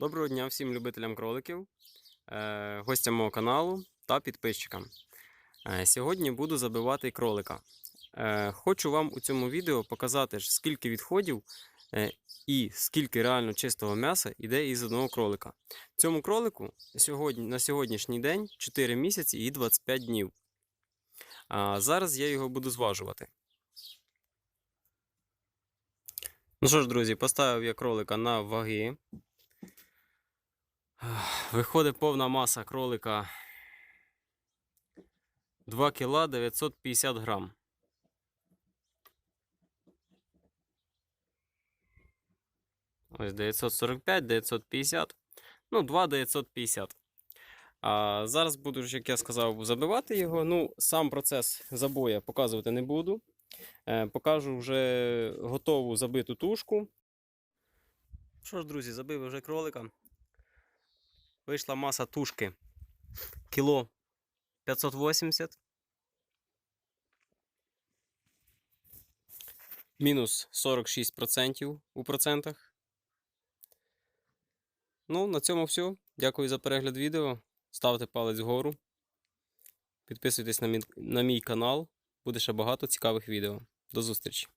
Доброго дня всім любителям кроликів, е, гостям мого каналу та підписчикам. Е, Сьогодні буду забивати кролика. Е, Хочу вам у цьому відео показати, скільки відходів і скільки реально чистого м'яса йде із одного кролика. Цьому кролику на сьогоднішній день 4 місяці і 25 днів. Зараз я його буду зважувати. Ну що ж, друзі, поставив я кролика на ваги. Виходить повна маса кролика 2 кг 950 грам. Ось 945, 950. Ну, 2 950. А зараз буду, як я сказав, забивати його. Ну, сам процес забоя показувати не буду. Е, покажу вже готову забиту тушку. Що ж, друзі, забив вже кролика. Вийшла маса тушки кіло 580. Мінус 46% у процентах. Ну, на цьому все. Дякую за перегляд відео. Ставте палець вгору. Підписуйтесь на мій, на мій канал. Буде ще багато цікавих відео. До зустрічі!